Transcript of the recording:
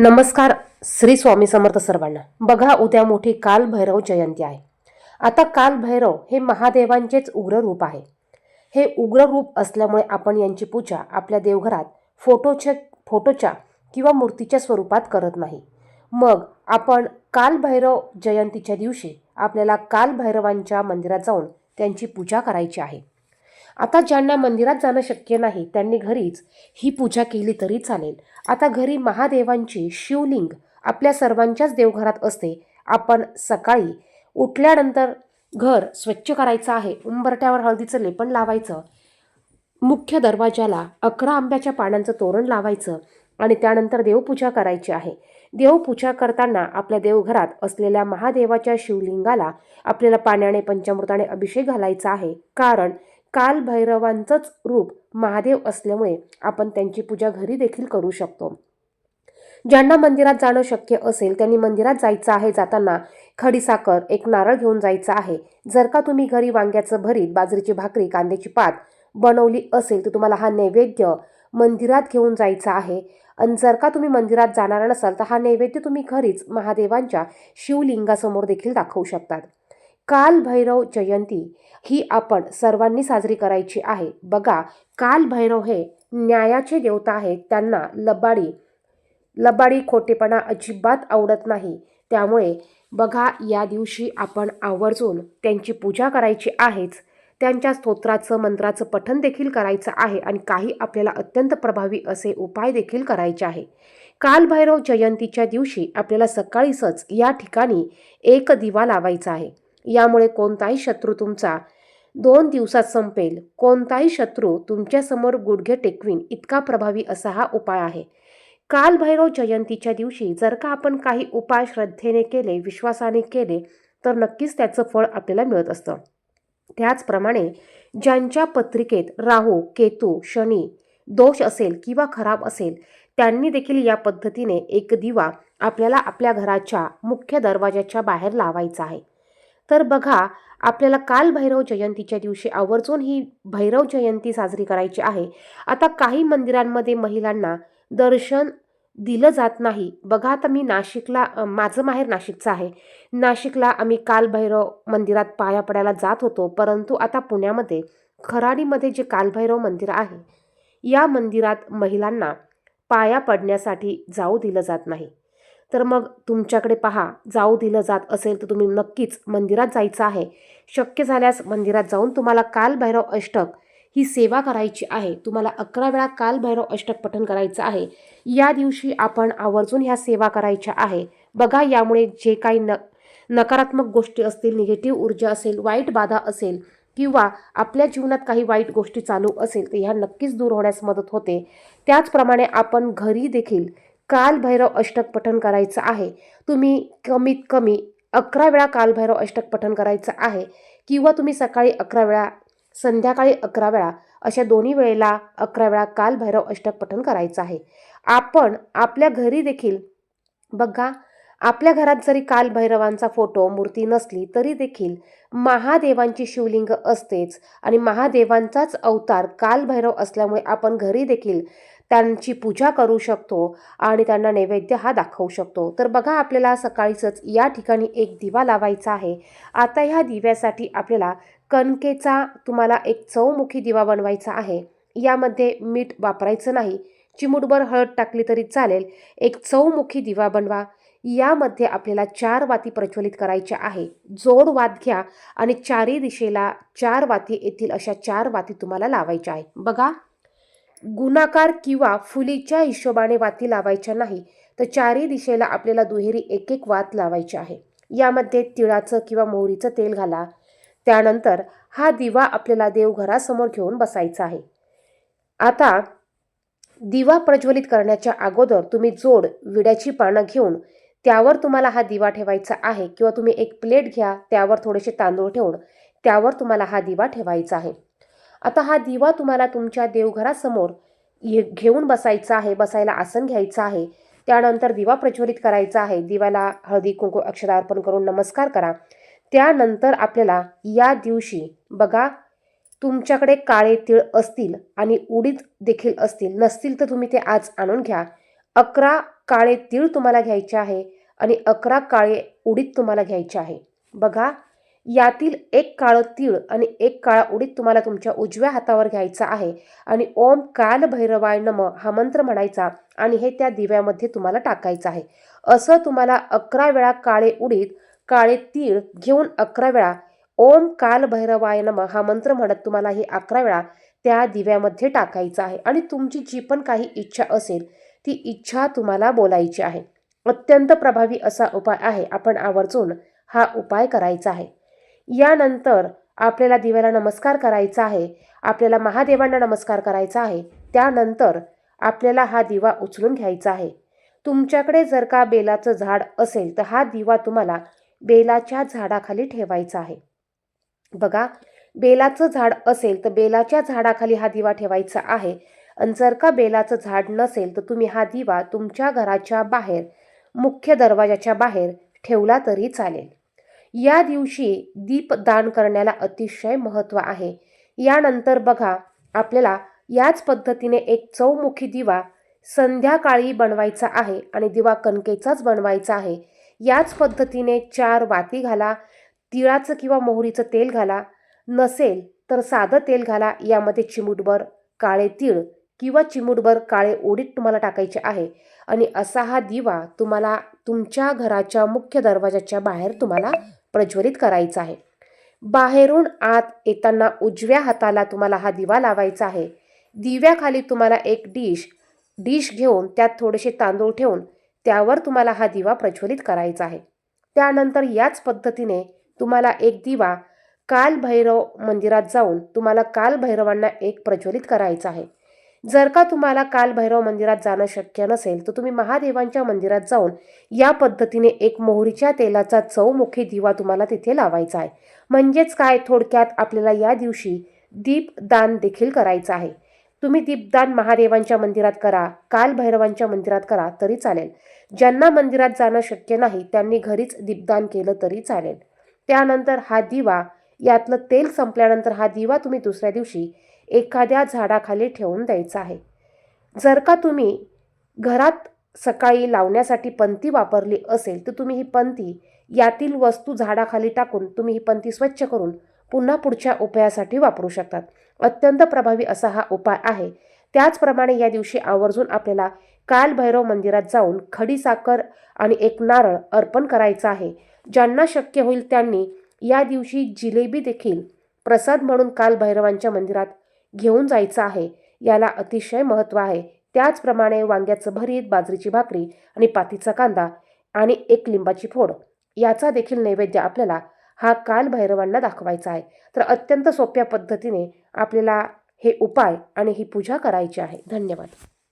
नमस्कार श्री स्वामी समर्थ सर्वांना. बघा उद्या मोठी काल भैरव जयंती आहे. आता काल भैरव हे महादेवांचेच उग्र रूप आहे. हे उग्र रूप असल्यामुळे आपण यांची पूजा आपल्या देवघरात फोटोच्या फोटोच्या किंवा मूर्तीच्या स्वरूपात करत नाही. मग आपण काल भैरव जयंतीच्या दिवशी आपल्याला काल भैरवांच्या मंदिरात जाऊन त्यांची पूजा करायची आहे. आता ज्यांना मंदिरात जाणं शक्य नाही त्यांनी घरीच ही पूजा केली तरी चालेल. आता घरी महादेवांची शिवलिंग आपल्या सर्वांच्याच देवघरात असते. आपण सकाळी उठल्यानंतर घर स्वच्छ करायचं आहे. उंबरट्यावर हळदीचं लेपण लावायचं. मुख्य दरवाजाला अकरा आंब्याच्या पानांचं तोरण लावायचं आणि त्यानंतर देवपूजा करायची आहे. देवपूजा करताना आपल्या देवघरात असलेल्या महादेवाच्या शिवलिंगाला आपल्याला पाण्याने पंचामृताने अभिषेक घालायचा आहे. कारण कालभैरवांचंच रूप महादेव असल्यामुळे आपण त्यांची पूजा घरी देखील करू शकतो. ज्यांना मंदिरात जाणं शक्य असेल त्यांनी मंदिरात जायचं आहे जाताना खडीसाखर एक नारळ घेऊन जायचं आहे. जर का तुम्ही घरी वांग्याचं भरीत बाजरीची भाकरी कांद्याची पात बनवली असेल तर तुम्हाला हा नैवेद्य मंदिरात घेऊन जायचा आहे. आणि जर का तुम्ही मंदिरात जाणार नसाल तर हा नैवेद्य तुम्ही घरीच महादेवांच्या शिवलिंगासमोर देखील दाखवू शकतात. काल भैरव जयंती ही आपण सर्वांनी साजरी करायची आहे. बघा काल भैरव हे न्यायाचे देवता आहेत. त्यांना लबाडी लबाडी खोटेपणा अजिबात आवडत नाही. त्यामुळे बघा या दिवशी आपण आवर्जून त्यांची पूजा करायची आहेच. त्यांच्या स्तोत्राचं मंत्राचं पठन देखील करायचं आहे आणि काही आपल्याला अत्यंत प्रभावी असे उपाय देखील करायचे आहे. कालभैरव जयंतीच्या दिवशी आपल्याला सकाळीच या ठिकाणी एक दिवा लावायचा आहे. यामुळे कोणताही शत्रू तुमचा दोन दिवसात संपेल. कोणताही शत्रू तुमच्यासमोर गुडघे टेकवीन इतका प्रभावी असा हा उपाय आहे. कालभैरव जयंतीच्या दिवशी जर का आपण काही उपाय श्रद्धेने केले विश्वासाने केले तर नक्कीच त्याचं फळ आपल्याला मिळत असतं. त्याचप्रमाणे ज्यांच्या पत्रिकेत राहू केतू शनी दोष असेल किंवा खराब असेल त्यांनी देखील या पद्धतीने एक दिवा आपल्याला आपल्या घराच्या मुख्य दरवाजाच्या बाहेर लावायचा आहे. तर बघा आपल्याला काल भैरव जयंतीच्या दिवशी आवर्जून ही भैरव जयंती साजरी करायची आहे. आता काही मंदिरांमध्ये महिलांना दर्शन दिलं जात नाही. बघा आता मी नाशिकला माझं माहेर नाशिकचं आहे. नाशिकला आम्ही कालभैरव मंदिरात पाया पडायला जात होतो परंतु आता पुण्यामध्ये खराडीमध्ये जे कालभैरव मंदिर आहे या मंदिरात महिलांना पाया पडण्यासाठी जाऊ दिलं जात नाही. तर मग तुमच्याकडे पहा जाऊ दिलं जात असेल तर तुम्ही नक्कीच मंदिरात जायचं आहे. शक्य झाल्यास मंदिरात जाऊन तुम्हाला कालभैरव अष्टक ही सेवा करायची आहे. तुम्हाला अकरा वेळा कालभैरव अष्टक पठण करायचं आहे. या दिवशी आपण आवर्जून ह्या सेवा करायच्या आहे. बघा यामुळे जे काही न नकारात्मक गोष्टी असतील निगेटिव्ह ऊर्जा असेल वाईट बाधा असेल किंवा आपल्या जीवनात काही वाईट गोष्टी चालू असेल तर ह्या नक्कीच दूर होण्यास मदत होते. त्याचप्रमाणे आपण घरी देखील कालभैरव अष्टक पठण करायचं आहे. तुम्ही कमीत कमी अकरा वेळा कालभैरव अष्टक पठण करायचं आहे किंवा तुम्ही सकाळी अकरा वेळा संध्याकाळी अकरा वेळा अशा दोन्ही वेळेला अकरा वेळा कालभैरव अष्टक पठण करायचं आहे. आपण आपल्या घरी देखील बघा आपल्या घरात जरी कालभैरवांचा फोटो मूर्ती नसली तरी देखील महादेवांची शिवलिंग असतेच आणि महादेवांचाच अवतार कालभैरव असल्यामुळे आपण घरी देखील त्यांची पूजा करू शकतो आणि त्यांना नैवेद्य हा दाखवू शकतो. तर बघा आपल्याला सकाळीच या ठिकाणी एक दिवा लावायचा आहे. आता ह्या दिव्यासाठी आपल्याला कणकेचा तुम्हाला एक चौमुखी दिवा बनवायचा आहे. यामध्ये मीठ वापरायचं नाही. चिमुटभर हळद टाकली तरी चालेल. एक चौमुखी दिवा बनवा. यामध्ये आपल्याला चार वाती प्रज्वलित करायच्या आहे. जोड वात घ्या आणि चारी दिशेला चार वाती येतील अशा चार वाती तुम्हाला लावायच्या आहे. बघा. गुणाकार किंवा फुलीच्या हिशोबाने वाती लावायच्या नाही तर चारही दिशेला आपल्याला दुहेरी एक एक वात लावायची आहे. यामध्ये तिळाचं किंवा मोहरीचं तेल घाला. त्यानंतर हा दिवा आपल्याला देवघरासमोर घेऊन बसायचा आहे. आता दिवा प्रज्वलित करण्याच्या अगोदर तुम्ही जोड विड्याची पानं घेऊन त्यावर तुम्हाला हा दिवा ठेवायचा आहे किंवा तुम्ही एक प्लेट घ्या त्यावर थोडेसे तांदूळ ठेवून त्यावर तुम्हाला हा दिवा ठेवायचा आहे. आता हा दिवा तुम्हाला तुमच्या देवघरासमोर घेऊन बसायचा आहे बसायला आसन घ्यायचं आहे. त्यानंतर दिवा प्रज्वलित करायचा आहे. दिव्याला हळदी कुंकू अक्षर अर्पण करून नमस्कार करा. त्यानंतर आपल्याला या दिवशी बघा तुमच्याकडे काळे तीळ असतील आणि उडीद देखील असतील नसतील तर तुम्ही ते आज आणून घ्या. अकरा काळे तीळ तुम्हाला घ्यायचे आहे आणि अकरा काळे उडीद तुम्हाला घ्यायचे आहे. बघा यातील एक काळं तीळ आणि एक काळा उडीद तुम्हाला तुमच्या उजव्या हातावर घ्यायचा आहे. आणि ओम काल भैरवाय नम हा मंत्र म्हणायचा आणि हे त्या दिव्यामध्ये तुम्हाला टाकायचं आहे. असं तुम्हाला अकरा वेळा काळे उडीद काळे तीळ घेऊन अकरा वेळा ओम काल भैरवाय नम हा मंत्र म्हणत तुम्हाला हे अकरा वेळा त्या दिव्यामध्ये टाकायचं आहे. आणि तुमची जी पण काही इच्छा असेल ती इच्छा तुम्हाला बोलायची आहे. अत्यंत प्रभावी असा उपाय आहे. आपण आवर्जून हा उपाय करायचा आहे. यानंतर आपल्याला दिव्याला नमस्कार करायचा आहे आपल्याला महादेवांना नमस्कार करायचा आहे त्यानंतर आपल्याला हा दिवा उचलून घ्यायचा आहे. तुमच्याकडे जर का बेलाचं झाड असेल तर हा दिवा तुम्हाला बेलाच्या झाडाखाली ठेवायचा आहे. बघा बेलाचं झाड असेल तर बेलाच्या झाडाखाली हा दिवा ठेवायचा आहे. आणि जर का बेलाचं झाड नसेल तर तुम्ही हा दिवा तुमच्या घराच्या बाहेर मुख्य दरवाजाच्या बाहेर ठेवला तरी चालेल. या दिवशी दीपदान करण्याला अतिशय महत्त्व आहे. यानंतर बघा आपल्याला याच पद्धतीने एक चौमुखी दिवा संध्याकाळी बनवायचा आहे आणि दिवा कणकेचाच बनवायचा आहे. याच पद्धतीने चार वाती घाला तिळाचं किंवा मोहरीचं तेल घाला. नसेल तर साधं तेल घाला यामध्ये चिमूटभर काळे तीळ किंवा चिमूटभर काळे ओडीत तुम्हाला टाकायचे आहे. आणि असा हा दिवा तुम्हाला तुमच्या घराच्या मुख्य दरवाजाच्या बाहेर तुम्हाला प्रज्वलित करायचा आहे. बाहेरून आत येताना उजव्या हाताला तुम्हाला हा दिवा लावायचा आहे. दिव्याखाली तुम्हाला एक डिश डिश घेऊन त्यात थोडेसे तांदूळ ठेवून त्यावर तुम्हाला हा दिवा प्रज्वलित करायचा आहे. त्यानंतर याच पद्धतीने तुम्हाला एक दिवा कालभैरव मंदिरात जाऊन तुम्हाला कालभैरवांना एक प्रज्वलित करायचा आहे. जर का तुम्हाला काल भैरव मंदिरात जाणं शक्य नसेल तर तुम्ही महादेवांच्या मंदिरात जाऊन या पद्धतीने एक मोहरीच्या तेलाचा चौमुखी दिवा तुम्हाला तिथे लावायचा आहे. म्हणजेच काय? थोडक्यात आपल्याला या दिवशी दीपदान देखील करायचं आहे. तुम्ही दीपदान महादेवांच्या मंदिरात करा काल भैरवांच्या मंदिरात करा तरी चालेल. ज्यांना मंदिरात जाणं शक्य नाही त्यांनी घरीच दीपदान केलं तरी चालेल. त्यानंतर हा दिवा यातलं तेल संपल्यानंतर हा दिवा तुम्ही दुसऱ्या दिवशी एखाद्या झाडाखाली ठेवून द्यायचा आहे. जर का तुम्ही घरात सकाळी लावण्यासाठी पंती वापरली असेल तर तुम्ही ही पंती यातील वस्तू झाडाखाली टाकून तुम्ही ही पंती स्वच्छ करून पुन्हा पुढच्या उपायासाठी वापरू शकतात. अत्यंत प्रभावी असा हा उपाय आहे. त्याचप्रमाणे या दिवशी आवर्जून आपल्याला कालभैरव मंदिरात जाऊन खडी साखर आणि एक नारळ अर्पण करायचं आहे. ज्यांना शक्य होईल त्यांनी या दिवशी जिलेबी देखील प्रसाद म्हणून कालभैरवांच्या मंदिरात घेऊन जायचं आहे. याला अतिशय महत्त्व आहे. त्याचप्रमाणे वांग्याचं भरीत बाजरीची भाकरी आणि पातीचा कांदा आणि एक लिंबाची फोड. याचा देखील नैवेद्य आपल्याला हा काल भैरवांना दाखवायचा आहे. तर अत्यंत सोप्या पद्धतीने आपल्याला हे उपाय आणि ही पूजा करायची आहे. धन्यवाद.